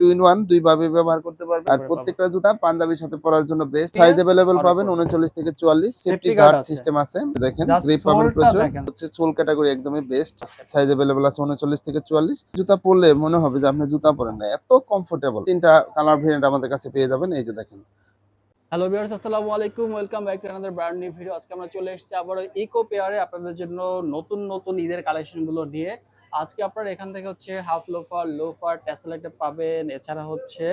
Two in one দুই ভাবে ব্যবহার করতে পারবেন আর পারবেন। প্রত্যেকটা জুতা পাঞ্জাবির সাথে পরার জন্য বেস্ট ঠিক সাইজ আছে? अवेलेबल অনেক পাবেন বড়। উনচল্লিশ থেকে চুয়াল্লিশ Safety সেফটি guard গার্ড আছে। সিস্টেম আছে দেখেন Just গ্রিপ পাবেন সোলটা প্রচুর দেখেন। হচ্ছে সোল ক্যাটাগরি একদমই বেস্ট সাইজ अवेलेबल আছে উনচল্লিশ থেকে চুয়াল্লিশ জুতা পরলে মনে হবে যে আপনি জুতা পরেন না এত কমফোর্টেবল তিনটা কালার ভেরিয়েন্ট আমাদের কাছে পেয়ে যাবেন এই যে দেখেন হ্যালো ভিউয়ার্স আসসালামু আলাইকুম welcome back to another brand new video আজকে আমরা চলে এসেছি আবার ইকো পেয়ারে আপনাদের জন্য নতুন নতুন ঈদের কালেকশনগুলো নিয়ে আজকে আপনারা এখান থেকে হচ্ছে হাফ লোফার লোফার ট্যাসেলেটে পাবেন। এছাড়া হচ্ছে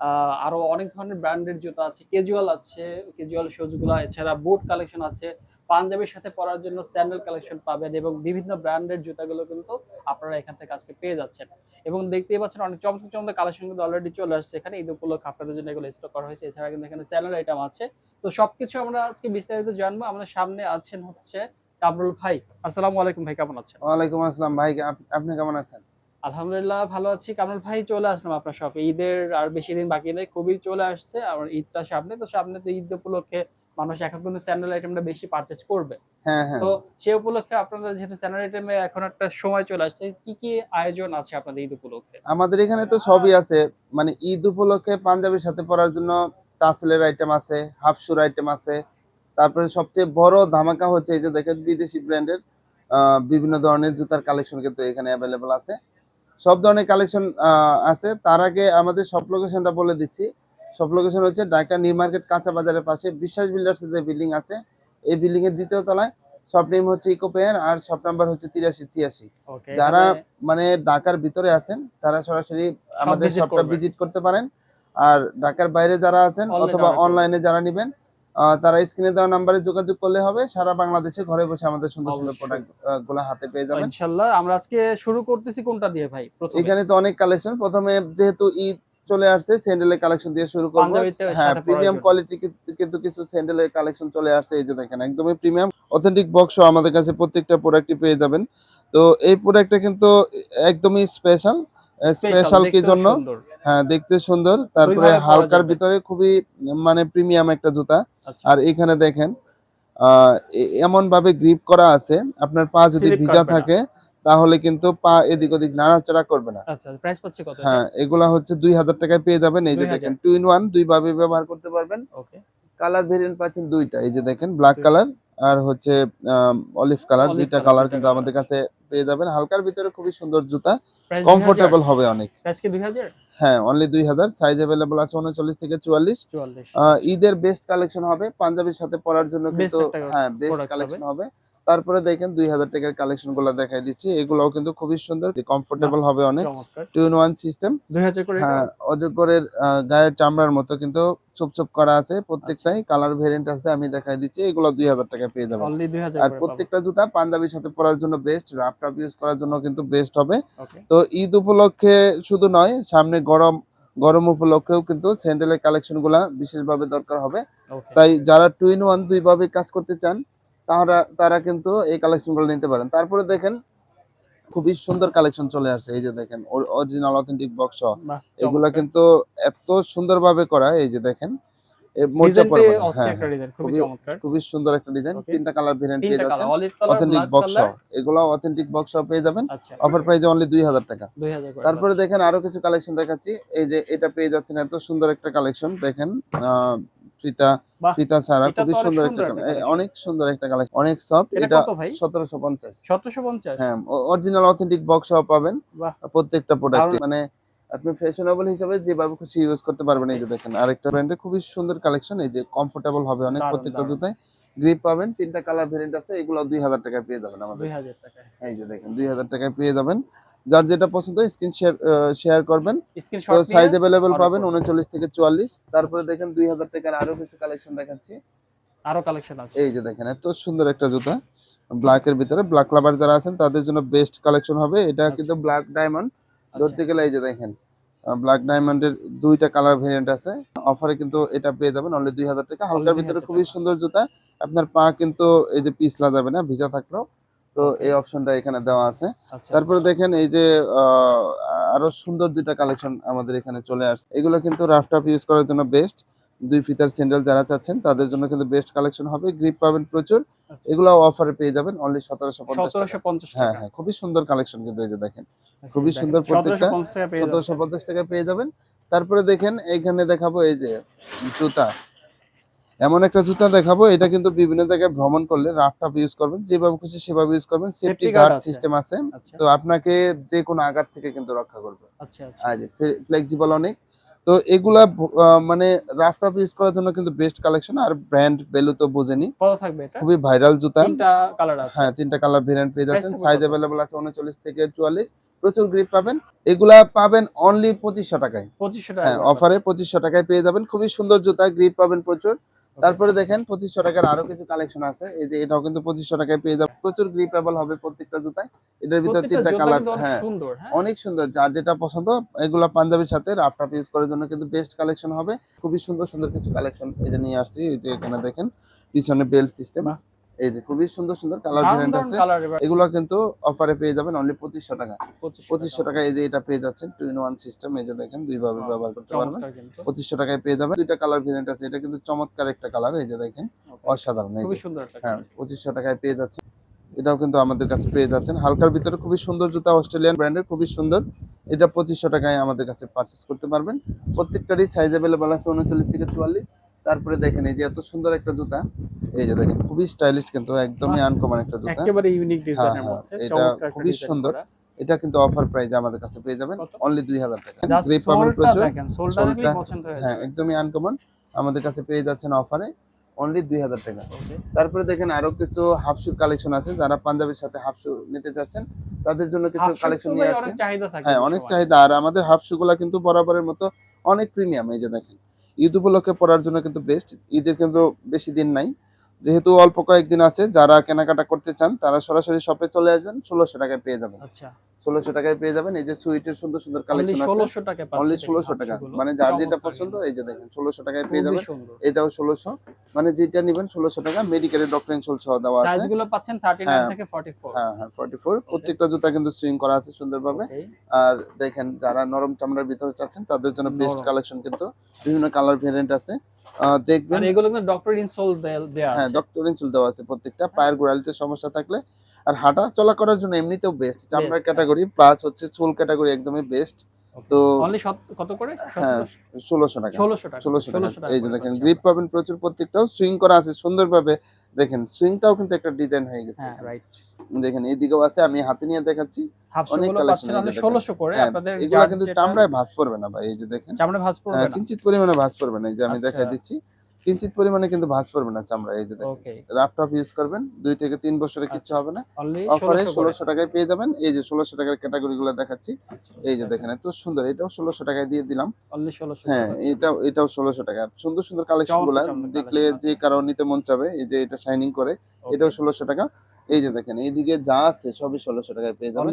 আহ, আরও অনেক ধরনের ব্র্যান্ডের জুতা আছে ক্যাজুয়াল আছে ক্যাজুয়াল শুজগুলো এছাড়া বুট কালেকশন আছে। পাঞ্জাবির সাথে পরার জন্য স্যান্ডেল কালেকশন পাবেন এবং বিভিন্ন ব্র্যান্ডের জুতাগুলো কিন্তু আপনারা এখান থেকে আজকে পেয়ে যাচ্ছেন। এবং দেখতেই পাচ্ছেন অনেক চমৎকার চমৎকার কালেকশন কিন্তু অলরেডি চলে আসছে এখানে। ঈদ উপলক্ষে আপনাদের জন্য এগুলো স্টক করা হয়েছে। এছাড়া কিন্তু এখানে স্যান্ডেল আইটেম আছে। তো সবকিছু আমরা আজকে বিস্তারিত জানব। আমাদের সামনে আছেন হচ্ছে কামরুল ভাই আসসালামু আলাইকুম ভাই কেমন আছেন? ওয়ালাইকুম আসসালাম ভাই আপনি কেমন আছেন? আলহামদুলিল্লাহ ভালো আছি। কামরুল ভাই চলে আসলাম আপনার শপে। ঈদের আর বেশি দিন বাকি নেই খুবই চলে আসছে। আর ঈদটা সামনে তো সামনে তো ঈদ উপলক্ষে মানুষ এখন কিন্তু স্যান্ডেল আইটেমটা বেশি পারচেজ করবে। হ্যাঁ হ্যাঁ। তো সেই উপলক্ষে আপনাদের যেহেতু স্যান্ডেল আইটেমে এখন একটা সময় চলে আসছে কি কি আয়োজন আছে আপনাদের ঈদ উপলক্ষে? আমাদের এখানে তো সবই আছে। মানে ঈদ উপলক্ষে পাঞ্জাবির সাথে পরার জন্য টাসেলের আইটেম আছে হাফ শুর আইটেম আছে তারপরে সবচেয়ে বড় ধামাকা হচ্ছে এই যে দেখেন বিদেশি ব্র্যান্ডের বিভিন্ন ধরনের জুতার কালেকশন কিন্তু এখানে অ্যাভেলেবল আছে। সব ধরনের কালেকশন আছে। তার আগে আমাদের সব লোকেশনটা বলে দিচ্ছি। সব লোকেশন হচ্ছে ঢাকা নিউ মার্কেট কাঁচা বাজারের পাশে বিশ্বাস বিল্ডার্স যে বিল্ডিং আছে এই বিল্ডিং এর দ্বিতীয় তলায়। শপ নেম হচ্ছে ইকো পেয়ার আর শপ নাম্বার হচ্ছে তিরাশি ছিয়াশি। যারা মানে ঢাকার ভিতরে আছেন তারা সরাসরি আমাদের শপটা ভিজিট করতে পারেন। আর ঢাকার বাইরে যারা আছেন অথবা অনলাইনে যারা নেবেন তারা স্ক্রিনে দেওয়া নাম্বারে যোগাযোগ করলে হবে। সারা বাংলাদেশে ঘরে বসে আমাদের সুন্দর সুন্দর প্রোডাক্টগুলো হাতে পেয়ে যাবেন। ইনশাল্লাহ আমরা আজকে শুরু করতেছি কোনটা দিয়ে ভাই? প্রথমে। এখানে তো অনেক কালেকশন প্রথমে যেহেতু ঈদ চলে আসছে স্যান্ডেলের কালেকশন দিয়ে শুরু করব। হ্যাঁ প্রিমিয়াম কোয়ালিটি কিন্তু কিছু স্যান্ডেলের কালেকশন চলে আসছে। এই যে দেখেন একদমই প্রিমিয়াম অথেন্টিক বক্স আমাদের কাছে প্রত্যেকটা প্রোডাক্টই পেয়ে যাবেন। তো এই প্রোডাক্টটা কিন্তু একদমই স্পেশাল স্পেশাল কি জন্য? হ্যাঁ দেখতে সুন্দর। তারপরে হালকার ভিতরে খুবই মানে প্রিমিয়াম একটা জুতা। আচ্ছা। আর এখানে দেখেন এমন ভাবে গ্রিপ করা আছে। আপনার পা যদি ভিজা থাকে তাহলে কিন্তু পা এদিক ওদিক নাড়াচাড়া করবে না। আচ্ছা প্রাইস পাচ্ছে কত হ্যাঁ এগুলা হচ্ছে দুই হাজার টাকায় পেয়ে যাবেন। এই যে দেখেন টু ইন ওয়ান দুই ভাবে ব্যবহার করতে পারবেন। ওকে কালার ভেরিয়েন্ট পাচ্ছেন দুইটা। এই যে দেখেন ব্ল্যাক কালার আর হচ্ছে অলিভ কালার দুইটা কালার কিন্তু আমাদের কাছে পেয়ে যাবেন। হালকার ভিতরে খুবই সুন্দর জুতা। কমফোর্টেবল হবে অনেক। প্রাইস কি 2000 হ্যাঁ অনলি দুই হাজার। সাইজ অ্যাভেলেবল আছে উনচল্লিশ থেকে চুয়াল্লিশ। 44 আহ, ঈদের বেস্ট কালেকশন হবে। পাঞ্জাবির সাথে পরার জন্য কিন্তু হ্যাঁ বেস্ট কালেকশন হবে। তারপরে দেখেন দুই হাজার টাকার কালেকশনগুলো দেখাই দিচ্ছি। এগুলোও কিন্তু খুবই সুন্দর কমফোর্টেবল হবে অনেক। টু ইন ওয়ান সিস্টেম 2000 করে এটা? অজগরের গায়ের চামড়ার মতো কিন্তু চুপ চুপ করা আছে প্রত্যেকটাই। আচ্ছা। কালার ভেরিয়েন্ট আছে আমি দেখাই দিচ্ছি। এগুলো দুই হাজার টাকা পেয়ে যাবেন। আর প্রত্যেকটা জুতা পাঞ্জাবির সাথে পরার জন্য বেস্ট রাফ টাফ ইউজ করার জন্য কিন্তু বেস্ট হবে। তো ঈদ উপলক্ষে শুধু নয় সামনে গরম গরম উপলক্ষেও কিন্তু স্যান্ডেলের কালেকশনগুলা বিশেষভাবে দরকার হবে। তাই যারা টু ইন ওয়ান দুই ভাবে কাজ করতে চান তারা তারা কিন্তু এই কালেকশনগুলো নিতে পারেন। তারপরে দেখেন খুবই সুন্দর কালেকশন চলে আসছে। এই যে দেখেন অরিজিনাল অথেন্টিক বক্স এগুলা কিন্তু এত সুন্দরভাবে করা এই যে দেখেন এ মোজা ডিজাইনটি পরবে না। অস্থির হ্যাঁ, খুবই সুন্দর একটা ডিজাইন তিনটা কালার ভেরিয়েন্ট পেয়ে যাচ্ছেন। অথেন্টিক বক্স এগুলো অথেন্টিক বক্স পেয়ে যাবেন। আচ্ছা। অফার প্রাইসে অনলি দুই হাজার টাকা। তারপরে দেখেন আরও কিছু কালেকশন দেখাচ্ছি। এই যে এটা পেয়ে যাচ্ছেন এত সুন্দর একটা কালেকশন দেখেন আহ, ফিতা ফিতা ছাড়া খুবই সুন্দর একটা। অনেক সুন্দর একটা কালেকশন অনেক সফট এটা কত ভাই? সতেরোশো পঞ্চাশ। হ্যাঁ অরিজিনাল অথেন্টিক বক্স পাবেন। প্রত্যেকটা প্রোডাক্ট মানে আপনি ফ্যাশনেবল হিসেবে যেভাবে খুশি ইউজ করতে পারবেন এই যে দেখেন আরেকটা ব্র্যান্ডের খুবই সুন্দর কালেকশন এই যে কমফোর্টেবল হবে অনেক প্রত্যেকটা। জুতায়। গ্রিপ পাবেন তিনটা কালার ভেরিয়েন্ট আছে এগুলো দুই হাজার টাকায় পেয়ে যাবেন আমাদের। 2000 টাকা এই যে দেখেন দুই হাজার টাকায় পেয়ে যাবেন। যার যেটা পছন্দ স্ক্রিন শেয়ার শেয়ার করবেন। তো স্ক্রিনশট সাইজ order পাবেন করবেন। উনচল্লিশ থেকে চুয়াল্লিশ। তারপরে দেখেন দুই হাজার টাকার আরও কিছু কালেকশন দেখাচ্ছি। আরও কালেকশন আছে। এই যে দেখেন এত সুন্দর একটা জুতা। ব্ল্যাক এর ভিতরে। ব্ল্যাক লাভার যারা আছেন তাদের জন্য বেস্ট কালেকশন হবে। এটা আচ্ছা। কিন্তু ব্ল্যাক ডায়মন্ড আচ্ছা, ধরতে গেলে এই যে দেখেন ব্ল্যাক ডায়মন্ডের দুইটা কালার ভেরিয়েন্ট আছে। অফারে কিন্তু এটা পেয়ে যাবেন অনলি দুই হাজার টাকা। হালকার ভিতরে। খুবই সুন্দর জুতা। আপনার পা কিন্তু এই যে পিছলা যাবে না ভিজা থাকলেও। তো এই অপশনটা এখানে দেওয়া আছে। আচ্ছা তারপরে দেখেন এই যে আরও সুন্দর দুইটা কালেকশন আমাদের এখানে চলে আসছে। এগুলো কিন্তু রাফটাপ ইউজ করার জন্য বেস্ট দুই ফিতার স্যান্ডেল যারা চাচ্ছেন তাদের জন্য কিন্তু বেস্ট কালেকশন হবে। গ্রিপ পাবেন প্রচুর। আচ্ছা। এগুলো অফারে পেয়ে যাবেন। অনলি সতেরোশো পঞ্চাশ হ্যাঁ হ্যাঁ খুবই সুন্দর কালেকশন কিন্তু এই যে দেখেন। আচ্ছা, খুবই সুন্দর প্রত্যেকটা। 1750 টাকা পেয়ে সতেরোশো। পঞ্চাশ টাকা পেয়ে যাবেন। তারপরে দেখেন এইখানে দেখাবো এই যে জুতা। এমন একটা জুতা দেখাবো এটা কিন্তু বিভিন্ন জায়গায় ভ্রমণ করলে রাফ টাফ ইউজ করবেন যেভাবে খুশি সেভাবে ইউজ করবেন সেফটি গার্ড সিস্টেম আছে। আচ্ছা। তো আপনাকে যে কোনো আঘাত থেকে কিন্তু রক্ষা করবে। আচ্ছা আচ্ছা। ফ্লেক্সিবল অনেক। তো এগুলা মানে রাফ টাফ ইউজ করার জন্য কিন্তু বেস্ট কালেকশন আর ব্র্যান্ড ভ্যালু তো বোঝেনি। কত থাকবে এটা? খুবই ভাইরাল জুতা। তিনটা কালার আছে। হ্যাঁ তিনটা কালার ভেরিয়েন্ট পেয়ে যাচ্ছেন। সাইজ? অ্যাভেলেবল আছে উনচল্লিশ থেকে চুয়াল্লিশ। প্রচুর গ্রিপ পাবেন। এগুলা পাবেন অনলি পঁচিশশো টাকায়। পঁচিশশো হ্যাঁ টাকা অফারে পঁচিশশো টাকায় পেয়ে যাবেন। খুবই সুন্দর জুতা গ্রিপ পাবেন প্রচুর। তারপরে দেখেন পঁচিশশো টাকার আরও কিছু কালেকশন আছে। এই যে এটাও কিন্তু পঁচিশশো টাকায় পেয়ে যাবে প্রচুর গ্রিপেবল হবে প্রত্যেকটা জুতায়। এটার ভিতর তিনটা কালার হ্যাঁ। সুন্দর হ্যাঁ। অনেক সুন্দর। যার যেটা পছন্দ এগুলা পাঞ্জাবির সাথে রাফ টাফ ইউজ করার জন্য কিন্তু বেস্ট কালেকশন হবে। খুবই সুন্দর সুন্দর কিছু কালেকশন এই যে নিয়ে আসছি। এই যে এখানে দেখেন পিছনে বেল্ট সিস্টেম। এই যে খুবই সুন্দর সুন্দর কালার দারুণ আছে। এগুলো কিন্তু অফারে পেয়ে যাবেন অনলি পঁচিশশো টাকা। পঁচিশশো টাকা। এই যে এটা পেয়ে যাচ্ছেন টু ইন ওয়ান সিস্টেম এই যে দেখেন দুইভাবে ব্যবহার করতে পারবেন। পঁচিশশো টাকায় পেয়ে যাবেন। দুইটা কালার ভেরিয়েন্ট আছে। এটা কিন্তু চমৎকার একটা কালার এই যে দেখেন। অসাধারণ খুবই সুন্দর হ্যাঁ পঁচিশশো টাকায় পেয়ে যাচ্ছে এটাও কিন্তু আমাদের কাছে পেয়ে যাচ্ছেন। হালকার ভিতরে খুবই সুন্দর জুতা অস্ট্রেলিয়ান ব্র্যান্ডের খুবই সুন্দর। এটা পঁচিশশো টাকায় আমাদের কাছে পারচেস করতে পারবেন। প্রত্যেকটারই সাইজ অ্যাভেলেবল আছে উনচল্লিশ থেকে চুয়াল্লিশ। তারপরে দেখেন এই যে এত সুন্দর একটা জুতা এই যে দেখেন খুবই স্টাইলিশ কিন্তু একদমই আনকমন একটা জুতা। একেবারে ইউনিক ডিজাইনের হ্যাঁ, মধ্যে এটা খুবই সুন্দর। এটা কিন্তু অফার প্রাইজে আমাদের কাছে পেয়ে যাবেন অনলি দুই হাজার টাকা। Just গ্রিপ পাবেন প্রচুর দেখেন সোলটা পছন্দ হয়ে হ্যাঁ একদমই আনকমন আমাদের কাছে পেয়ে যাচ্ছেন অফারে অনলি দুই হাজার টাকা। Okay. তারপরে দেখেন আরও কিছু হাফ শুর কালেকশন আছে যারা পাঞ্জাবের সাথে হাফ শু নিতে চাচ্ছেন তাদের জন্য কিছু কালেকশন নিয়ে আসছে। অনেক চাহিদা থাকে হ্যাঁ অনেক চাহিদা। আর আমাদের হাফ শুগুলা কিন্তু বরাবরের মতো অনেক প্রিমিয়াম এই যে দেখেন। ঈদ উপলক্ষে পড়ার জন্য কিন্তু বেস্ট ঈদের কিন্তু বেশি দিন নাই। যেহেতু অল্প কয়েকদিন আছে যারা কেনাকাটা করতে চান তারা সরাসরি শপে চলে আসবেন ষোলোশো টাকায় পেয়ে যাবেন। আচ্ছা। ষোলোশো টাকায় পেয়ে যাবেন এই যে সুইটের সুন্দর সুন্দর কালেকশন আছে। ষোলোশো টাকা অনলি ষোলোশো টাকা। মানে যার যেটা পছন্দ এই যে দেখেন ষোলোশো টাকায় পেয়ে যাবেন। এটাও ষোলোশো। মানে যেটা নিবেন ষোলোশো টাকা। মেডিকেলের ডক্টর সহ দেওয়া আছে। গুলো পাচ্ছেন থার্টি নাইন হ্যাঁ। থেকে ফর্টি ফোর হ্যাঁ হ্যাঁ ফর্টি ফোর প্রত্যেকটা জুতা কিন্তু সুইং করা আছে সুন্দরভাবে। আর দেখেন যারা নরম চামড়ার ভিতরে চাচ্ছেন তাদের জন্য বেস্ট কালেকশন কিন্তু বিভিন্ন কালার ভেরিয়েন্ট আছে। দেখবেন আর এগুলো কিন্তু ডক্টর ইনসোল দেয়া হ্যাঁ আছে। ডক্টর ইনসোল দেওয়া আছে প্রত্যেকটা। পায়ের গোড়ালিতে সমস্যা থাকলে আর হাঁটা চলা করার জন্য এমনিতেও বেস্ট চামড়ার ক্যাটাগরি প্লাস হচ্ছে চুল ক্যাটাগরি একদমই বেস্ট তো অনলি কত করে? হ্যাঁ ষোলোশো টাকা। ষোলোশো টাকা। ষোলোশো টাকা। এই যে দেখেন গ্রিপ পাবেন প্রচুর প্রত্যেকটাও। সুইং করা আছে সুন্দরভাবে। দেখেন সুইংটাও কিন্তু একটা ডিজাইন হয়ে গেছে হ্যাঁ রাইট দেখেন এইদিকেও আছে আমি হাতে নিয়ে দেখাচ্ছি। অনেক আপনি দেখেন। ষোলোশো করে। হ্যাঁ, আপনাদের এগুলো কিন্তু চামড়ায় ভাঁজ পড়বে না ভাই এই যে দেখেন। চামড়ায় ভাঁজ পড়বে হ্যাঁ, না। কিঞ্চিত পরিমাণে ভাঁজ পড়বে না এই যে আমি আচ্ছা। দেখাই দিচ্ছি। কিঞ্চিত পরিমাণে কিন্তু ভাঁজ পড়বে না চামড়া এই যে টাফ ইউজ করবেন দুই থেকে তিন বছরে কিচ্ছু আচ্ছা। হবে না। অফারে ষোলোশো টাকায় পেয়ে যাবেন। এই যে ষোলোশো টাকার ক্যাটাগরি গুলো দেখাচ্ছি। আচ্ছা, এই যে দেখেন এত সুন্দর এটাও ষোলোশো টাকায় দিয়ে দিলাম। হ্যাঁ এটাও এটাও ষোলোশো টাকা। সুন্দর সুন্দর কালেকশনগুলা দেখলে যে কারও নিতে মন চাবে এই যে এটা শাইনিং করে এটাও ষোলোশো টাকা। এই যে দেখেন এইদিকে যা আছে সবই ষোলোশো টাকায় পেয়ে যাবেন।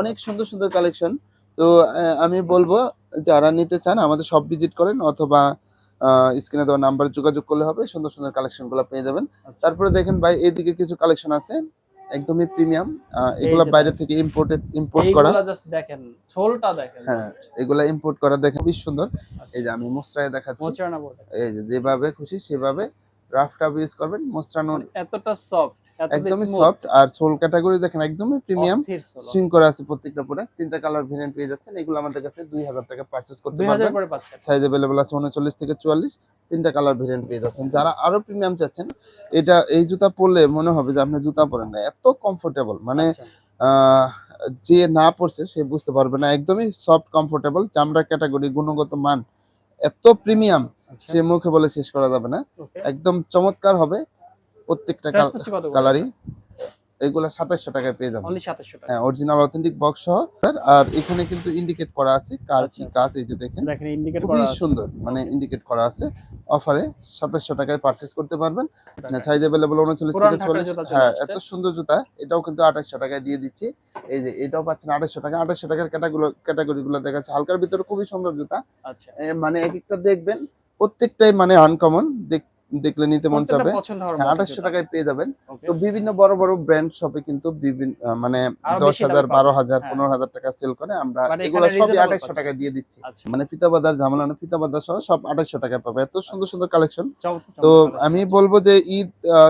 অনেক সুন্দর সুন্দর কালেকশন তো আমি বলব যারা নিতে চান আমাদের সব ভিজিট করেন অথবা স্ক্রিনে দেওয়া নাম্বার যোগাযোগ করলে হবে সুন্দর সুন্দর কালেকশনগুলো পেয়ে যাবেন। আচ্ছা। তারপরে দেখেন ভাই এইদিকে কিছু কালেকশন আছে একদমই প্রিমিয়াম এগুলা বাইরে থেকে ইম্পোর্টেড ইম্পোর্ট করা। এগুলা জাস্ট দেখেন সোলটা দেখেন হ্যাঁ এগুলা ইম্পোর্ট করা দেখেন বেশ সুন্দর। আচ্ছা। এই যে আমি মোস্ট্রায় দেখাচ্ছি। এই যে যেভাবে খুশি সেভাবে রাফ টাফ ইউজ করবেন মোস্ট্রানো এতটা সফট একদমই সফট আর সোল ক্যাটাগরি দেখেন একদমই প্রিমিয়াম সুইং করা আছে প্রত্যেকটা প্রোডাক্ট তিনটা কালার ভেরিয়েন্ট পেয়ে যাচ্ছেন। এগুলো আমাদের কাছে দুই হাজার টাকা পারচেস করতে পারবেন। সাইজ আছে উনচল্লিশ থেকে চুয়াল্লিশ। তিনটা কালার ভেরিয়েন্ট পেয়ে যাচ্ছেন। যারা আরও প্রিমিয়াম চাচ্ছেন এটা এই জুতা পরলে মনে হবে যে আপনি জুতা পরেন না। এত কমফোর্টেবল মানে আচ্ছা। যে না পড়ছে সে বুঝতে পারবে না। একদমই সফট কমফোর্টেবল চামড়া ক্যাটাগরি গুণগত মান এত প্রিমিয়াম আচ্ছা। সে মুখে বলে শেষ করা যাবে না। একদম চমৎকার হবে। প্রত্যেকটা কালারই এগুলা সাতাশশো টাকায় পেয়ে যাবেন। অনলি 2700 টাকা। হ্যাঁ অরিজিনাল অথেন্টিক বক্স সহ। আর এখানে কিন্তু ইন্ডিকেট করা আছে কার আচ্ছা, কি আচ্ছা। কাজ এই যে দেখেন। খুবই সুন্দর মানে ইন্ডিকেট করা আছে। অফারে সাতাশশো টাকায় পারচেস করতে পারবেন। সাইজ অ্যাভেলেবল উনচল্লিশ থেকে চল্লিশ। হ্যাঁ এত সুন্দর জুতা এটাও কিন্তু আঠাশশো টাকায় দিয়ে দিচ্ছি। এই যে এটাও পাচ্ছেন আঠাশশো টাকা। আঠাশশো টাকার ক্যাটাগুলো ক্যাটাগরি গুলো দেখাচ্ছে। হালকার ভিতরে খুবই সুন্দর জুতা। আচ্ছা। মানে এক একটা দেখবেন প্রত্যেকটাই মানে আনকমন দেখলে নিতে মন চাবে। হ্যাঁ আঠাশশো টাকায় পেয়ে যাবেন। তো বিভিন্ন বড় বড় ব্র্যান্ড শপে কিন্তু বিভিন্ন মানে দশ হাজার বারো হাজার হ্যাঁ। পনেরো হাজার টাকা সেল করে আমরা But এগুলো সবই আঠাশশো। টাকা দিয়ে দিচ্ছি। আচ্ছা। মানে ফিতাবাদার ঝামেলা না ফিতাবাদার সহ সব আঠাশশো টাকায় পাবে। এত সুন্দর সুন্দর কালেকশন তো আমি বলব যে ঈদ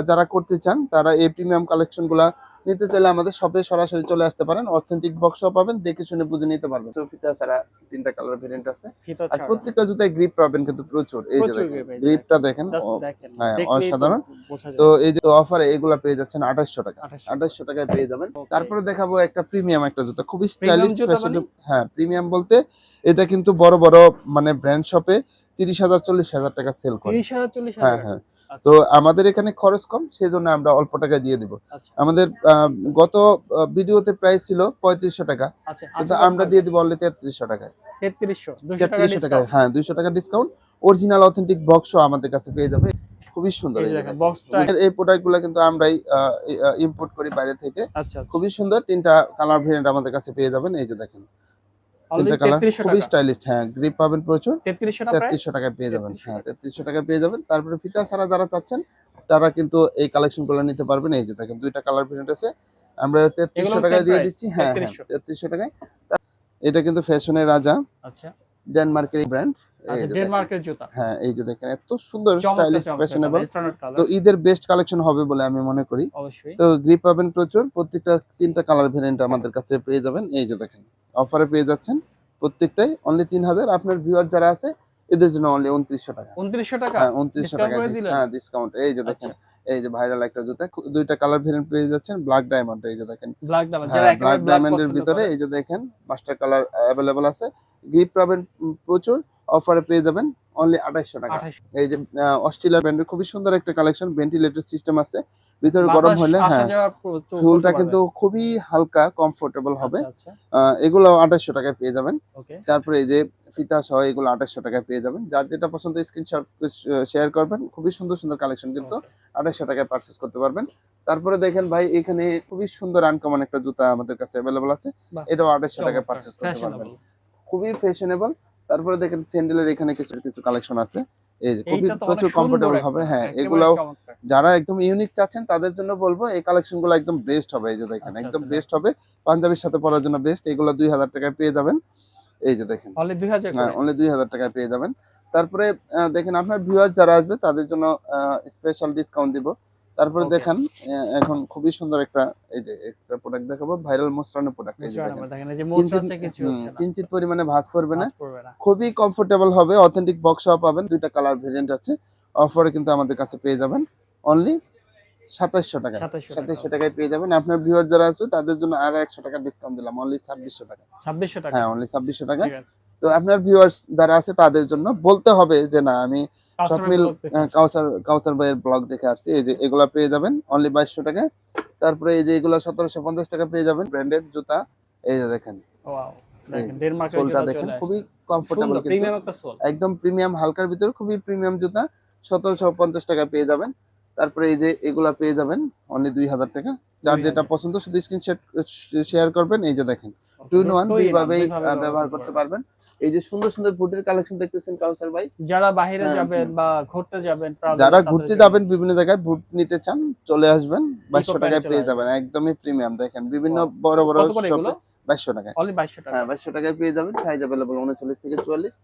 যারা করতে চান তারা এই প্রিমিয়াম কালেকশনগুলা নিতে চাইলে আমাদের শপে সরাসরি চলে আসতে পারেন। অথেন্টিক বক্সও পাবেন দেখে শুনে বুঝে নিতে পারবেন। ফিতা ছাড়া তিনটা কালার ভেরিয়েন্ট আছে। আর প্রত্যেকটা জুতায় গ্রিপ পাবেন কিন্তু প্রচুর। এই যে দেখেন গ্রিপটা দেখেন। হ্যাঁ, অসাধারণ। তো এই যে অফারে এগুলা পেয়ে যাচ্ছেন আঠাশশো টাকা। 2800 আঠাশশো টাকায় পেয়ে যাবেন। তারপরে দেখাবো একটা প্রিমিয়াম একটা জুতা। খুবই স্টাইলিশ জুতা মানে? হ্যাঁ প্রিমিয়াম বলতে এটা কিন্তু বড় বড় মানে ব্র্যান্ড শপে তিরিশ হাজার চল্লিশ হাজার টাকা সেল করে। হ্যাঁ হ্যাঁ। আচ্ছা, তো আমাদের এখানে খরচ কম সেই জন্য আমরা অল্প টাকায় দিয়ে দিব। আচ্ছা। আমাদের গত ভিডিওতে প্রাইস ছিল পঁয়ত্রিশশো টাকা। আচ্ছা কিন্তু আমরা দিয়ে দিব অনলি তেত্রিশশো টাকায়। তেত্রিশশো তেত্রিশশো টাকায় হ্যাঁ দুইশো টাকা ডিসকাউন্ট অরিজিনাল অথেন্টিক বক্সও আমাদের কাছে পেয়ে যাবে। খুবই সুন্দর এই প্রোডাক্টগুলো কিন্তু আমরাই ইম্পোর্ট করি বাইরে থেকে। খুবই সুন্দর তিনটা কালার ভেরিয়েন্ট আমাদের কাছে পেয়ে যাবেন। এই যে দেখেন। তিনটা কালার খুবই স্টাইলিশ হ্যাঁ গ্রিপ পাবেন প্রচুর। তেত্রিশশো টাকায়? পেয়ে যাবেন হ্যাঁ তেত্রিশশো টাকায়। পেয়ে যাবেন। তারপরে ফিতা ছাড়া যারা চাচ্ছেন তারা কিন্তু এই কালেকশনগুলো নিতে পারবেন। এই যে দেখেন দুইটা কালার প্রিন্ট আছে। আমরা তেত্রিশশো টাকায় দিয়ে দিচ্ছি হ্যাঁ 3300 তেত্রিশশো। টাকায়। এটা কিন্তু ফ্যাশনের রাজা আচ্ছা। ডেনমার্কের ব্র্যান্ড আচ্ছা ডেনমার্কের জুতা। হ্যাঁ এই যে দেখেন এত সুন্দর চমৎকার স্টাইলিশ ফ্যাশনেবল তো ঈদের বেস্ট কালেকশন হবে বলে আমি মনে করি। অবশ্যই। তো গ্রিপ পাবেন প্রচুর প্রত্যেকটা তিনটা কালার ভেরিয়েন্ট আমাদের কাছে পেয়ে যাবেন। এই যে দেখেন অফারে পেয়ে যাচ্ছেন প্রত্যেকটাই অনলি তিন হাজার আপনার ভিউয়ার যারা আছে এদের জন্য অনলি উনত্রিশশো টাকা। উনত্রিশশো টাকা? হ্যাঁ উনত্রিশশো টাকা? হ্যাঁ ডিসকাউন্ট এই যে দেখেন এই যে ভাইরাল একটা জুতা দুইটা কালার ভেরিয়েন্ট পেয়ে যাচ্ছেন ব্ল্যাক ডায়মন্ড এই যে দেখেন। ব্ল্যাক ডায়মন্ড হ্যাঁ ব্ল্যাক ব্ল্যাক ডায়মন্ডের ভিতরে এই যে দেখেন মাস্টার কালার অ্যাভেলেবল আছে। গ্রিপ পাবেন প্রচুর। অফারে পেয়ে যাবেন অনলি আঠাইশশো টাকা। এই যে অস্ট্রেলিয়ার ব্র্যান্ডের খুবই সুন্দর একটা কালেকশন ভেন্টিলেটর সিস্টেম আছে। ভিতরে গরম হলে হ্যাঁ ফুলটা কিন্তু খুবই হালকা কমফোর্টেবল হবে। আচ্ছা আহ, এগুলো আঠাশশো টাকায় পেয়ে যাবেন। তারপরে এই যে ফিতা সহ এগুলো আঠাশশো টাকায় পেয়ে যাবেন। যার যেটা পছন্দ স্ক্রিনশট শেয়ার করবেন। খুবই সুন্দর সুন্দর কালেকশন কিন্তু আঠাশশো টাকায় পারচেস করতে পারবেন। তারপরে দেখেন ভাই এখানে খুবই সুন্দর আনকমন একটা জুতা আমাদের কাছে অ্যাভেলেবল আছে। এটাও আঠাশশো টাকায় পারচেস করতে পারবেন। খুবই ফ্যাশনেবল তারপরে দেখেন স্যান্ডেলের এখানে কিছু কিছু কালেকশন আছে। এই যে খুবই প্রচুর কমফোর্টেবল হবে। হ্যাঁ একেবারে এগুলাও যারা একদম ইউনিক চাচ্ছেন তাদের জন্য বলব এই কালেকশনগুলো একদম বেস্ট হবে। এই যে দেখেন আচ্ছা, একদম আচ্ছা, বেস্ট হবে। পাঞ্জাবির সাথে পরার জন্য বেস্ট এগুলো দুই হাজার টাকায় পেয়ে যাবেন। এই যে দেখেন। 2000 হ্যাঁ অনলি দুই হাজার টাকায় পেয়ে যাবেন। তারপরে দেখেন আপনার ভিউয়ার যারা আসবে তাদের জন্য স্পেশাল ডিসকাউন্ট দিব। তারপরে দেখেন এখন খুবই সুন্দর একটা এই যে একটা প্রোডাক্ট দেখাবো ভাইরাল মোস্টানের প্রোডাক্ট এই যে দেখেন। আছে কিঞ্চিত পরিমাণে ভাঁজ পড়বে না। খুবই কমফোর্টেবল হবে অথেন্টিক বক্সও পাবেন দুইটা কালার ভেরিয়েন্ট আছে। অফারে কিন্তু আমাদের কাছে পেয়ে যাবেন। অনলি সাতাশশো টাকা। 2700 সাতাশশো টাকায় পেয়ে যাবেন। আপনার ভিউয়ার যারা আসবে তাদের জন্য আরও একশো টাকা ডিসকাউন্ট দিলাম অনলি ছাব্বিশশো টাকা। 2600 টাকা। হ্যাঁ অনলি ছাব্বিশশো টাকা। তো আপনার ভিউয়ার্স যারা আছে তাদের জন্য বলতে হবে যে না আমি কাউসার কাউসার ভাইয়ের ব্লগ দেখে আসছি। এই যে এগুলা পেয়ে যাবেন অনলি বাইশশো টাকা তারপরে এই যে এগুলা সতেরোশো পঞ্চাশ টাকা পেয়ে যাবেন ব্র্যান্ডেড জুতা। এই যে দেখেন সোলটা খুবই। কমফোর্টেবল একদম প্রিমিয়াম হালকার ভিতরে খুবই প্রিমিয়াম জুতা। সতেরোশো পঞ্চাশ টাকা পেয়ে যাবেন। তারপরে এই যে এগুলা পেয়ে যাবেন অনলি দুই হাজার টাকা। যার যেটা পছন্দ শুধু স্ক্রিনশট শেয়ার করবেন এই যে দেখেন। টু ইন ওয়ান দুইভাবেই ব্যবহার করতে পারবেন। এই যে সুন্দর সুন্দর বুটের কালেকশন দেখতেছেন কাউসার ভাই। যারা বাইরে হ্যাঁ, যাবেন বা ঘুরতে যাবেন যারা ঘুরতে যাবেন বিভিন্ন জায়গায় বুট নিতে চান চলে আসবেন বাইশশো টাকায় পেয়ে যাবেন। একদমই প্রিমিয়াম দেখেন। বিভিন্ন বড় বড় বাইশশো টাকায়। 2200 টাকা। হ্যাঁ বাইশশো টাকায় পেয়ে যাবেন। সাইজ অ্যাভেলেবল উনচল্লিশ থেকে চুয়াল্লিশ।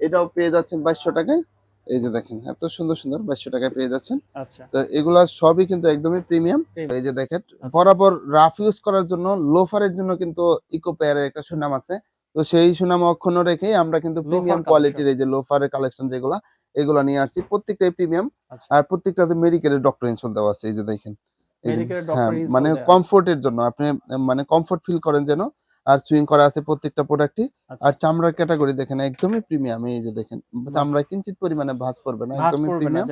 এটাও পেয়ে যাচ্ছেন বাইশশো টাকায়। এই যে দেখেন এত সুন্দর সুন্দর বাইশশো টাকায় পেয়ে যাচ্ছেন। আচ্ছা। তো এগুলা সবই কিন্তু একদমই প্রিমিয়াম। এই যে দেখেন আচ্ছা। বরাবর রাফ ইউজ করার জন্য লোফারের জন্য কিন্তু ইকো পেয়ারের একটা সুনাম আছে। তো সেই সুনাম অক্ষুণ্ণ রেখেই আমরা কিন্তু প্রিমিয়াম কোয়ালিটির এই যে লোফারের কালেকশন যেগুলা এগুলা নিয়ে আসছি। প্রত্যেকটাই প্রিমিয়াম। আচ্ছা। আর প্রত্যেকটাতে মেডিকেলের ডক্টর ইনসোল দেওয়া আছে এই যে দেখেন। হ্যাঁ মানে। কমফোর্টের জন্য আপনি মানে কমফোর্ট ফিল করেন যেন আর সুইং করা আছে প্রত্যেকটা প্রোডাক্টই আচ্ছা। আর চামড়ার ক্যাটাগরি দেখেন একদমই প্রিমিয়াম এই যে দেখেন চামড়া কিঞ্চিত পরিমাণে ভাঁজ পড়বে না একদমই প্রিমিয়াম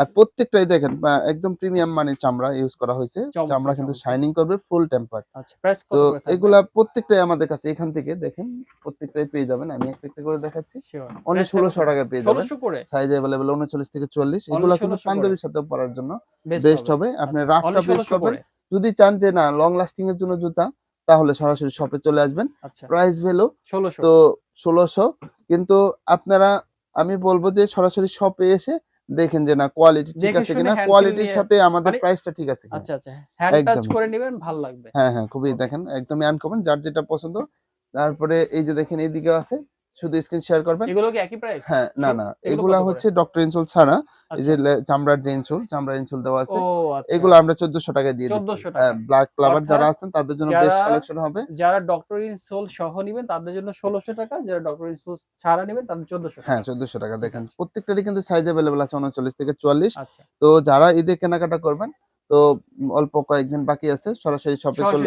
আর প্রত্যেকটাই দেখেন একদম প্রিমিয়াম মানে চামড়া ইউজ করা হয়েছে। চামড়া কিন্তু শাইনিং করবে ফুল টেম্পার আচ্ছা তো এগুলা প্রত্যেকটাই আমাদের কাছে এখান থেকে দেখেন প্রত্যেকটাই পেয়ে যাবেন। আমি একটা একটা করে দেখাচ্ছি। অনেক ষোলোশো টাকা পেয়ে যাবেন। 1600 করে? সাইজ অ্যাভেলেবল উনচল্লিশ থেকে চল্লিশ। এগুলো কিন্তু 1600 করে। পাঞ্জাবির সাথে পরার জন্য বেস্ট হবে। আপনি রাফটা বেস্ট করবেন যদি চান যে না লং লাস্টিং এর জন্য জুতা তাহলে সরাসরি শপে চলে আসবেন। আচ্ছা। প্রাইস ভ্যালু ষোলোশো। তো ষোলোশো। কিন্তু আপনারা আমি বলব যে সরাসরি শপে এসে দেখেন যে না কোয়ালিটি ঠিক আছে কিনা কোয়ালিটির সাথে আমাদের মানে- প্রাইসটা ঠিক আছে আচ্ছা আচ্ছা। হ্যান্ড টাচ করে নেবেন ভালো লাগবে। হ্যাঁ হ্যাঁ খুবই দেখেন একদমই আনকমন যার যেটা পছন্দ। তারপরে এই যে দেখেন এইদিকে আছে। শুধু স্ক্রিন শেয়ার করবেন? এগুলো কি একই প্রাইস হ্যাঁ না না এগুলা হচ্ছে ডক্টর ইনসুল ছাড়া। এই যে চামড়ার যে ইনসুল চামড়ার ইনসুল দেওয়া আছে। আচ্ছা। আচ্ছা। এগুলো আমরা চোদ্দশো টাকায় দিয়ে দিচ্ছি। 1400 টাকা। হ্যাঁ ব্ল্যাক ক্লাবার যারা আছেন তাদের জন্য বেস্ট কালেকশন হবে। যারা ডক্টর সোল সহ নেবেন তাদের জন্য ষোলোশো টাকা। যারা ডক্টর সোল ছাড়া নেবেন তাদের চোদ্দশো হ্যাঁ চোদ্দশো টাকা। দেখেন প্রত্যেকটারই কিন্তু সাইজ অ্যাভেলেবল আছে উনচল্লিশ থেকে চুয়াল্লিশ। আচ্ছা। তো যারা ঈদে কেনাকাটা করবেন তো অল্প কয়েকদিন বাকি আছে সরাসরি শপে চলে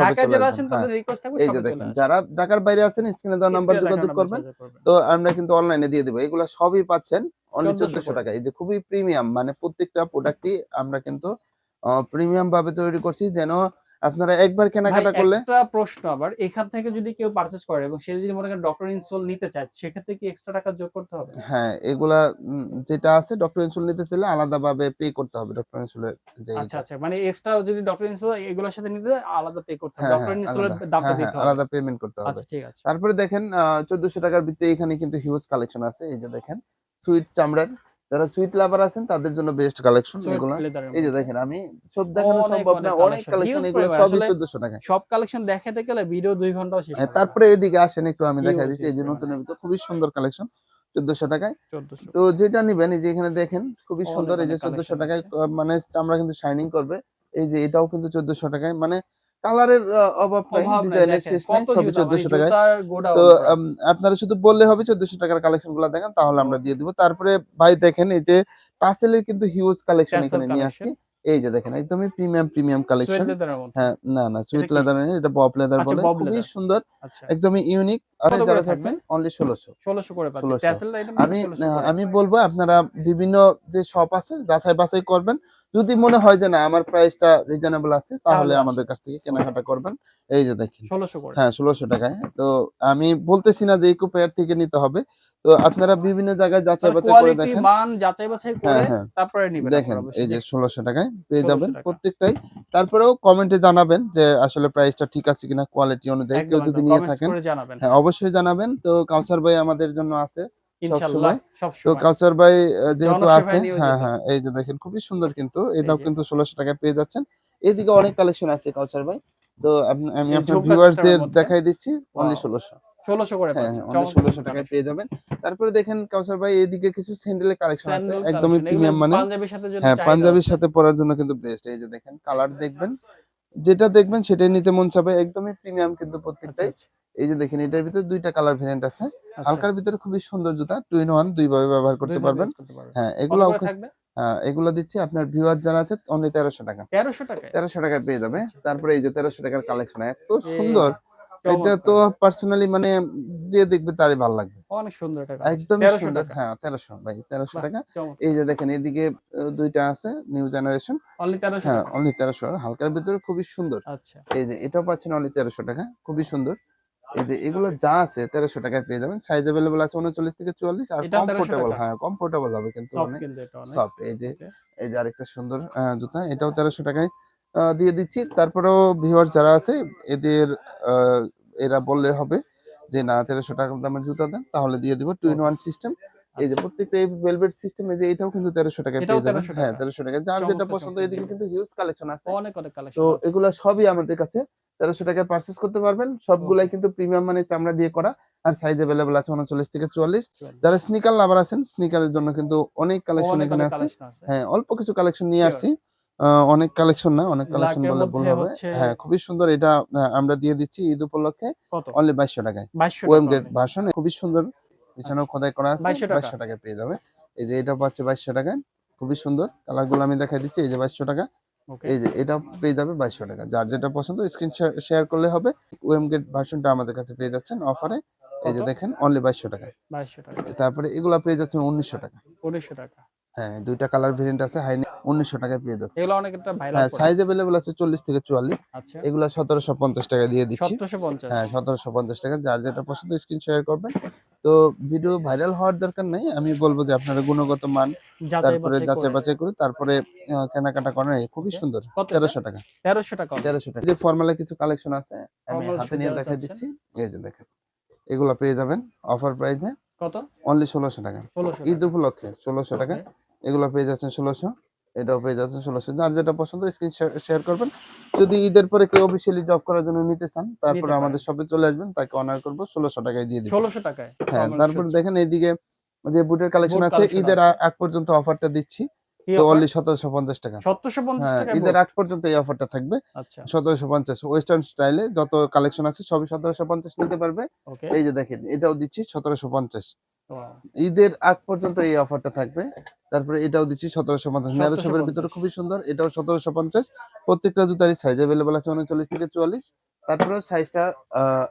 ঢাকা যারা আছেন হ্যাঁ, তাদের রিকোয়েস্ট থাকবে এই যে দেখেন যারা ঢাকার বাইরে আছেন স্ক্রিনে দেওয়া নাম্বার যোগাযোগ করবেন। তো আমরা কিন্তু অনলাইনে দিয়ে দেব। এগুলা সবই পাচ্ছেন অনলি 1400 টাকা। এই যে খুবই প্রিমিয়াম মানে প্রত্যেকটা প্রোডাক্টই আমরা কিন্তু প্রিমিয়াম ভাবে তৈরি করছি যেন আপনারা একবার কেনাকাটা করলে? একটা প্রশ্ন আবার এখান থেকে যদি কেউ পারচেজ করে এবং সে যদি মনে করেন ডক্টর ইনসোল নিতে চায় সেক্ষেত্রে কি এক্সট্রা টাকা যোগ করতে হবে? হ্যাঁ এগুলা যেটা আছে ডক্টর ইনসুল নিতে চাইলে আলাদা ভাবে পে করতে হবে ডক্টর ইনসুলের যে আচ্ছা আচ্ছা মানে এক্সট্রা যদি ডক্টর ইনসোল এগুলোর সাথে নিতে হয়, আলাদা পে করতে হবে। হ্যাঁ, ডক্টর হ্যাঁ, ইনসোলের আলাদা। দামটা হ্যাঁ, দিতে হ্যাঁ, হবে। আলাদা পেমেন্ট করতে হবে। আচ্ছা ঠিক আছে। তারপরে দেখেন চোদ্দশো টাকার ভিতরে এখানে কিন্তু হিউজ কালেকশন আছে এই যে দেখেন সুইট চামড়ার যারা সুইট লাভার আছেন তাদের জন্য বেস্ট কালেকশন এগুলো। এই যে দেখেন আমি সব দেখানো সম্ভব না অনেক কালেকশন এগুলো আসলে চোদ্দশো টাকায়। সব কালেকশন দেখাতে গেলে ভিডিও দুই ঘণ্টা শেষ হ্যাঁ, হবে তারপরে এদিকে আসেন একটু আমি দেখা দিচ্ছি এই যে নতুন ভিতরে খুবই সুন্দর কালেকশন চোদ্দশো টাকায়। চোদ্দশো। তো যেটা নিবেন এই যে এখানে দেখেন খুবই সুন্দর এই যে অনেক চোদ্দশো collection টাকায় মানে আমরা কিন্তু শাইনিং করবে। এই যে এটাও কিন্তু চোদ্দশো টাকায় মানে কালারের অভাব ডিজাইনের শেষ নাই সবই মানে চোদ্দশো টাকায়। তো আপনারা শুধু বললে হবে চোদ্দশো টাকার কালেকশনগুলো দেখেন তাহলে আমরা দিয়ে দিব। তারপরে ভাই দেখেন এই যে টাসেলের কিন্তু হিউজ কালেকশন এখানে নিয়ে আসছি। এই যে দেখেন একদমই প্রিমিয়াম প্রিমিয়াম কালেকশন হ্যাঁ না না সুইট? লেদার এটা বব লেদার আচ্ছা, বলে। খুবই সুন্দর আচ্ছা। একদমই ইউনিক আর যারা থাকবে? থাকবে? অনলি ষোলোশো। 1600 করে পাচ্ছি 1600 ট্যাসেল আইটেম আমি আমি বলব আপনারা বিভিন্ন যে শপ আছে যাচাই বাছাই করবেন। যদি মনে হয় যে না আমার প্রাইসটা রিজনেবল আছে তাহলে আমাদের কাছ থেকে কেনাকাটা করবেন। এই যে দেখেন। 1600 করে। হ্যাঁ ষোলোশো টাকায়। তো আমি বলতেছি না যে ইকো পেয়ার থেকে নিতে হবে। তো আপনারা বিভিন্ন জায়গায় যাচাই বাছাই করে দেখেন। মান যাচাই বাছাই করে হ্যাঁ, হ্যাঁ। তারপরে নিবেন দেখেন এই যে ষোলোশো টাকায় পেয়ে যাবেন প্রত্যেকটাই। তারপরেও কমেন্টে জানাবেন যে আসলে প্রাইসটা ঠিক আছে কিনা কোয়ালিটি অনুযায়ী কেউ যদি নিয়ে থাকেন। হ্যাঁ অবশ্যই জানাবেন। তো কাউসার ভাই আমাদের জন্য আছে তো কাউসার ভাই যেহেতু আছে হ্যাঁ হ্যাঁ এই যে দেখেন খুবই সুন্দর কিন্তু। এটাও কিন্তু ষোলোশো টাকায় পেয়ে যাচ্ছেন। এদিকে অনেক কালেকশন আছে কাউসার ভাই। তো আমি আপনার ঝুমকা ভিউয়ারদের দেখাই দিচ্ছি অনলি Wow. ষোলোশো করে হ্যাঁ হ্যাঁ ষোলোশো টাকায় পেয়ে যাবেন। তারপরে দেখেন কাউসার ভাই এইদিকে কিছু স্যান্ডেলের কালেকশন আছে একদমই প্রিমিয়াম মানে। সাথে হ্যাঁ পাঞ্জাবির সাথে পরার জন্য কিন্তু বেস্ট এই যে দেখেন কালার দেখবেন যেটা দেখবেন সেটাই নিতে মন চাবে একদমই প্রিমিয়াম কিন্তু আচ্ছা প্রত্যেকটাই। আচ্ছা, এই যে দেখেন এটার ভিতরে দুইটা কালার ভেরিয়েন্ট আছে। আচ্ছা। হালকার ভিতরে খুবই সুন্দর জুতা টু ইন ওয়ান দুই ভাবে ব্যবহার করতে পারবেন। use করতে হ্যাঁ এগুলো এগুলো দিচ্ছি আপনার ভিউয়ার যারা আছে অনলি তেরোশো টাকা। 1300 টাকায়? তেরোশো টাকায় পেয়ে যাবে। আচ্ছা। তারপরে এই যে তেরোশো টাকার কালেকশন এত সুন্দর। এটা তো পার্সোনালি মানে যে দেখবে তারই ভালো লাগবে। অনেক সুন্দর টাকা 1300 সুন্দর। হ্যাঁ তেরোশো ভাই তেরোশো টাকা। এই যে দেখেন এদিকে দুইটা আছে নিউ জেনারেশন Only 1300 হ্যাঁ। অনলি তেরোশো হালকার ভিতরে খুবই সুন্দর। আচ্ছা। এই যে এটাও পাচ্ছেন অনলি তেরোশো টাকা খুবই সুন্দর। এই যে এগুলো যা আছে তেরোশো টাকায় পেয়ে যাবেন। সাইজ অ্যাভেলেবল আছে উনচল্লিশ থেকে চুয়াল্লিশ আর কমফোর্টেবল হ্যাঁ কমফোর্টেবল হবে কিন্তু সফট এই যে এই যে আরেকটা সুন্দর জুতা এটাও তেরোশো টাকায়। দিয়ে দিচ্ছি। তারপরেও ভিউয়ার যারা আছে এদের এরা বললে হবে যে না তেরোশো টাকা দামের জুতা দেন তাহলে দিয়ে দিব টু ইন ওয়ান সিস্টেম এই যে আচ্ছা। প্রত্যেকটা এই ভেলভেট সিস্টেম এই যে এটাও কিন্তু তেরোশো টাকায় এটাও পেয়ে যাবেন। হ্যাঁ টাকা। তেরোশো টাকা। যার যেটা পছন্দ এদিকে কিন্তু হিউজ কালেকশন আছে। অনেক অনেক কালেকশন তো এগুলা সবই আমাদের কাছে তেরোশো টাকায় পারচেস করতে পারবেন। সবগুলাই কিন্তু প্রিমিয়াম মানে চামড়া দিয়ে করা আর সাইজ অ্যাভেলেবল আছে উনচল্লিশ থেকে চুয়াল্লিশ। যারা স্নিকার লাভার আছেন স্নিকারের জন্য কিন্তু অনেক কালেকশন এখানে আছে। হ্যাঁ অল্প কিছু কালেকশন নিয়ে আসছি। অনেক কালেকশন না অনেক কালেকশন বলে হচ্ছে- হ্যাঁ খুবই সুন্দর। এটা আমরা দিয়ে দিচ্ছি ঈদ উপলক্ষে অনলি বাইশশো টাকায়। ওয়েম গ্রেড ভার্সন খুবই সুন্দর। পিছনেও খোদাই করা আছে 2200 টাকা। বাইশশো টাকায় পেয়ে যাবে। এই যে এটা পাচ্ছে বাইশশো টাকায় খুবই সুন্দর। কালারগুলো আমি দেখাই দিচ্ছি এই যে বাইশশো টাকা। এই যে এটা পেয়ে যাবে বাইশশো টাকা। যার যেটা পছন্দ স্ক্রিন শেয়ার করলে হবে। ওয়েম গেট ভার্সনটা আমাদের কাছে পেয়ে যাচ্ছেন অফারে এই যে দেখেন অনলি বাইশশো টাকা 2200 টাকা। তারপরে এগুলা পেয়ে যাচ্ছেন উনিশশো টাকা। 1900 টাকা। হ্যাঁ দুইটা কালার ভেরিয়েন্ট আছে হাই উনিশশো টাকায় পেয়ে যাচ্ছে এগুলো অনেক একটা ভাইরাল হ্যাঁ সাইজ অ্যাভেলেবল আছে চল্লিশ থেকে চুয়াল্লিশ। আচ্ছা। এগুলা সতেরোশো পঞ্চাশ টাকা দিয়ে দিচ্ছি। 1750 হ্যাঁ সতেরোশো পঞ্চাশ টাকা। যার যেটা পছন্দ স্ক্রিন শেয়ার করবেন। তো ভিডিও ভাইরাল হওয়ার দরকার নেই। আমি বলব যে আপনারা গুণগত মান তারপরে যাচাই। বাছাই করে তারপরে কেনাকাটা করেন খুবই সুন্দর। কত এটা? তেরোশো টাকা। 1300 টাকা। তেরোশো টাকা। যে ফর্মালে কিছু কালেকশন আছে আমি হাতে নিয়ে দেখাই দিচ্ছি। এই যে দেখেন এগুলো পেয়ে যাবেন অফার প্রাইসে কত? অনলি ষোলোশো টাকা। 1600 ঈদ উপলক্ষে ষোলোশো টাকা। এগুলো পেয়ে যাচ্ছেন ষোলোশো এটাও পেয়ে যাচ্ছেন ষোলোশো। যার যেটা পছন্দ স্ক্রিন শেয়ার করবেন। যদি ঈদের পরে কেউ অফিসিয়ালি জব করার জন্য নিতে চান তারপরে আমাদের শপে চলে আসবেন তাকে অনার করব ষোলোশো টাকায় দিয়ে দিবেন ষোলোশো টাকায়? হ্যাঁ তারপর দেখেন এইদিকে যে বুটের কালেকশন আছে ঈদের। আগ পর্যন্ত অফারটা দিচ্ছি। তো? অনলি সতেরোশো পঞ্চাশ টাকা। সতেরোশো পঞ্চাশ হ্যাঁ ঈদের? আগ পর্যন্ত এই অফারটা থাকবে। আচ্ছা। সতেরোশো পঞ্চাশ। ওয়েস্টার্ন স্টাইলে যত কালেকশন আছে সবই সতেরোশো পঞ্চাশ নিতে পারবে। এই যে দেখেন এটাও দিচ্ছি সতেরোশো পঞ্চাশ। ঈদের আগ পর্যন্ত এই অফারটা থাকবে। তারপরে এটাও দিচ্ছি সতেরোশো পঞ্চাশ। ন্যারো শপের ভিতরে খুবই সুন্দর। এটাও সতেরোশো পঞ্চাশ। প্রত্যেকটা জুতারই সাইজ অ্যাভেলেবল আছে উনচল্লিশ থেকে চুয়াল্লিশ। তারপরে সাইজটা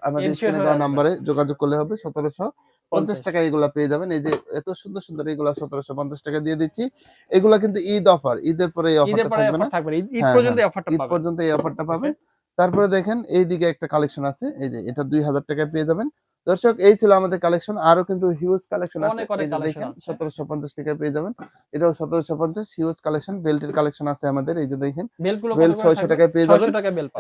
আমাদের স্ক্রিনে দেওয়া নাম্বারে যোগাযোগ করলে হবে সতেরোশো পঞ্চাশ টাকা এগুলা পেয়ে যাবেন। এই যে এত সুন্দর সুন্দর এগুলা সতেরোশো পঞ্চাশ টাকা দিয়ে দিচ্ছি। এগুলা কিন্তু ঈদ অফার। ঈদের পরে এই অফারটা থাকবে না। ঈদ- ঈদ হ্যাঁ, পর্যন্ত এই অফারটা পাবেন। তারপরে দেখেন এইদিকে একটা কালেকশন আছে। এই যে এটা দুই হাজার টাকায় পেয়ে যাবেন। দর্শক এই ছিল আমাদের কালেকশন আরও কিন্তু হিউজ কালেকশন আছে। আছে। সতেরোশো পঞ্চাশ টাকায় পেয়ে যাবেন। এটাও সতেরোশো পঞ্চাশ হিউজ কালেকশন বেল্টের কালেকশন আছে আমাদের। এই যে দেখেন বেলগুলো বেল 600 টাকায় পেয়ে যাবেন।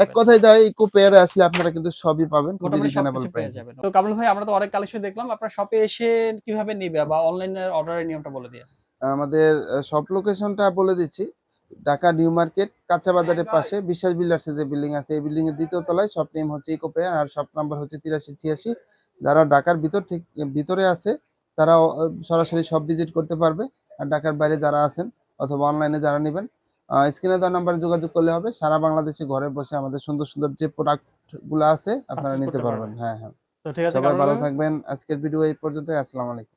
এক কথায় দেয় ইকো পেয়ারে আসলে আপনারা কিন্তু সবই পাবেন। খুবই রিজনেবল পেয়ে যাবেন। তো কামরুল ভাই আমরা তো অনেক কালেকশন দেখলাম। আপনার শপে এসে কীভাবে নিবে বা অনলাইনে অর্ডারের নিয়মটা বলে দিয়ে? আমাদের সব লোকেশনটা বলে দিচ্ছি। ঢাকা নিউ মার্কেট কাঁচা বাজারের পাশে। বিশ্বাস বিল্ডার্স যে বিল্ডিং আছে এই বিল্ডিং এর দ্বিতীয় তলায়। শপ নেম হচ্ছে ইকো পেয়ার আর শপ নাম্বার হচ্ছে তিরাশি ছিয়াশি। যারা ঢাকার ভিতর থেকে ভিতরে আছে তারা সরাসরি সব ভিজিট করতে পারবে। আর ঢাকার বাইরে যারা আছেন অথবা অনলাইনে যারা নেবেন স্ক্রিনে দেওয়া নাম্বারে যোগাযোগ করলে হবে। সারা বাংলাদেশে ঘরে বসে আমাদের সুন্দর সুন্দর যে প্রোডাক্টগুলো আছে আপনারা নিতে পারবেন। পারবেন। হ্যাঁ হ্যাঁ। তো ঠিক আছে সবাই ভালো থাকবেন। আজকের ভিডিও এই পর্যন্ত আসসালামু আলাইকুম।